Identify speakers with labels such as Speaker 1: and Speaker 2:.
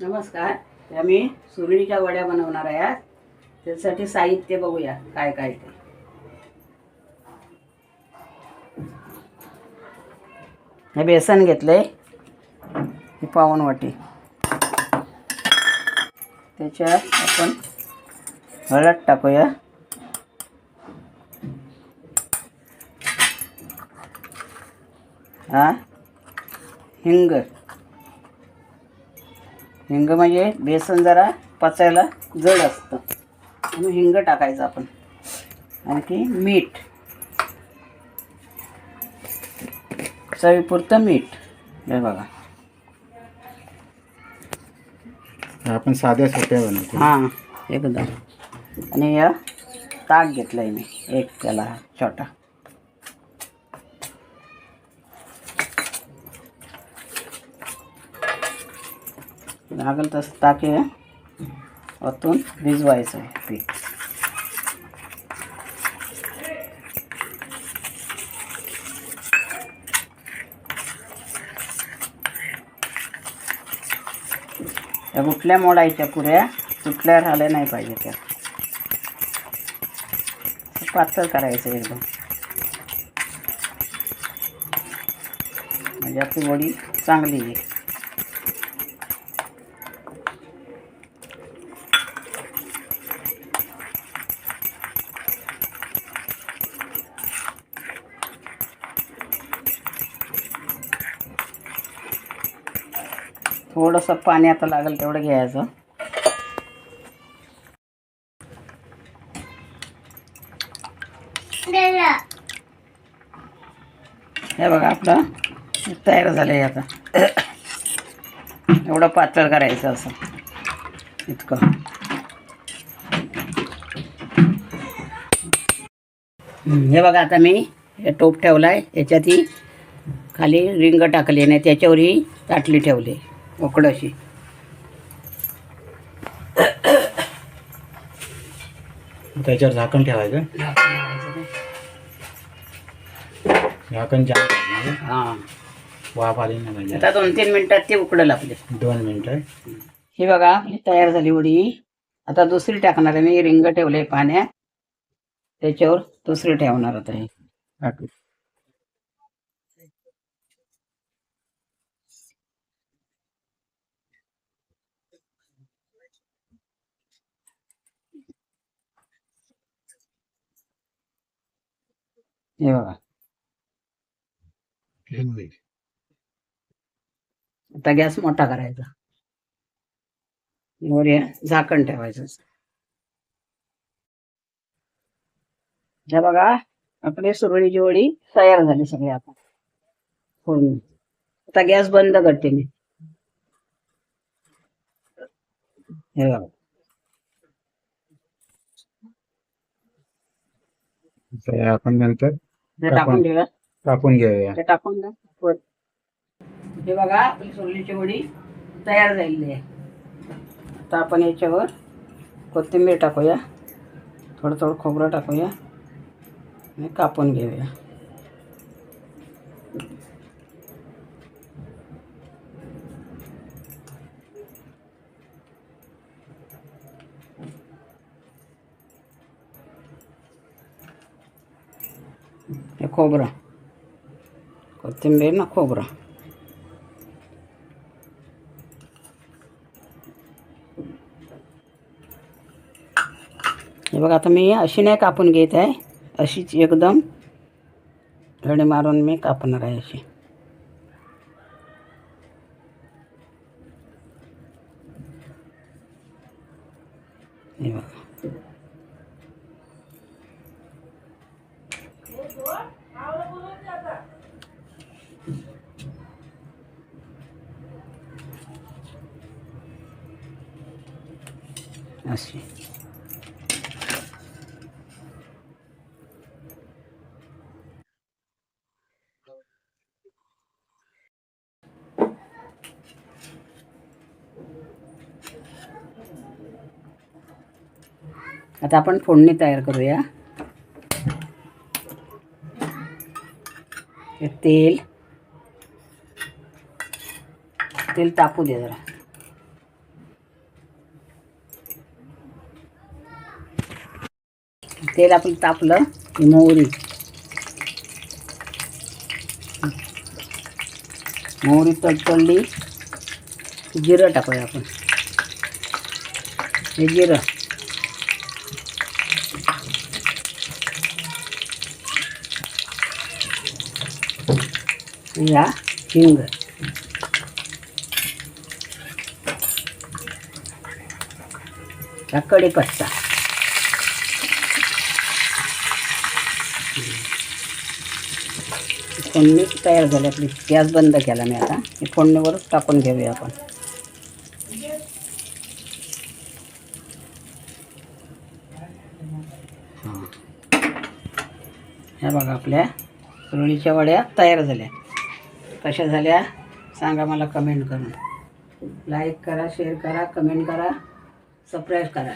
Speaker 1: नमस्कार. आम्ही सुरळीच्या वड्या बनवणार आहे त्यासाठी साहित्य बघूया काय काय ते. हे बेसन घेतलंय. ही पाऊण वाटी. त्याच्यात आपण हळद टाकूया. हा? हिंग. हिंग म्हणजे बेसन जरा पचायला जड असतं. म्हणून हिंग टाकायचं आपण. आणखी मीठ. चवीपुरतं मीठ. हे बघा.
Speaker 2: आपण साध्या सोप्या बनवतो.
Speaker 1: हां एकदम. आणि या ताक घेतलं आहे मी. एक त्याला छोटा. लागेल तसं ताक ओतून भिजवायचं आहे पीठ. त्या गुठल्या मोडायच्या पुऱ्या तुटल्या राहिल्या नाही पाहिजे त्या. पातळ करायचं एकदम. म्हणजे आपली वडी चांगली आहे. थोडंसं पाणी आता लागेल तेवढं घ्यायचं. हे बघा आपलं तयार झालं आहे आता. एवढं पातळ करायचं असं. इतकं. हे बघा आता मी हे टोप ठेवला आहे याच्यात ही खाली रिंग टाकली आणि त्याच्यावर ही ताटली ठेवली. उकडशी
Speaker 2: त्याच्यावर झाकण ठेवायचं. झाकण जाम ठेवायचं.
Speaker 1: हां.
Speaker 2: वाफ आली नाही पाहिजे.
Speaker 1: आता दोन तीन मिनिटात ते उकडल आपले.
Speaker 2: दोन मिनटं.
Speaker 1: ही बघा आपली तयार झाली उडी आता दुसरी टाकणार आहे मी. रिंग ठेवले पाण्यात. त्याच्यावर दुसरी ठेवणार आता हे. हे बघा. आता गॅस मोठा करायचा. वर झाकण ठेवायचं. हे बघा आपली सुरळीची वडी तयार झाली सगळी आता. फोडून. आता गॅस बंद करते मी. हे बघा.
Speaker 2: आपण नंतर
Speaker 1: हे टाकून ठेवा
Speaker 2: कापून घेऊया.
Speaker 1: ते टाकून द्या. वर. हे बघा आपली सोललीची वडी तयार झालेली आहे. आता आपण याच्यावर कोथिंबीर टाकूया. थोडं थोडं खोबरं टाकूया. आणि कापून घेऊया. हे खोबरं. कोथिंबीर ना खोबरं. हे बघा आता मी अशी नाही कापून घेत आहे. अशीच एकदम धडे मारून मी कापणार आहे अशी. हे बघा. अशी आता आपण फोडणी तयार करूया. तेल. तेल तापू दे जरा. तेल आपण तापलं की मोहरी. मोहरी तडतडली जिरं टाकूया आपण. हे जिरं. या हिंग. हा कढीपत्ता. फोडणी तयार झाली आपली. गॅस बंद केला मी आता. हे फोडणीवरच टाकून घेऊया आपण. ह्या बघा आपल्या रुळीच्या वड्या तयार झाल्या. कशा झाल्या सांगा मला कमेंट करून. लाईक करा शेअर करा कमेंट करा सबस्क्राईब करा.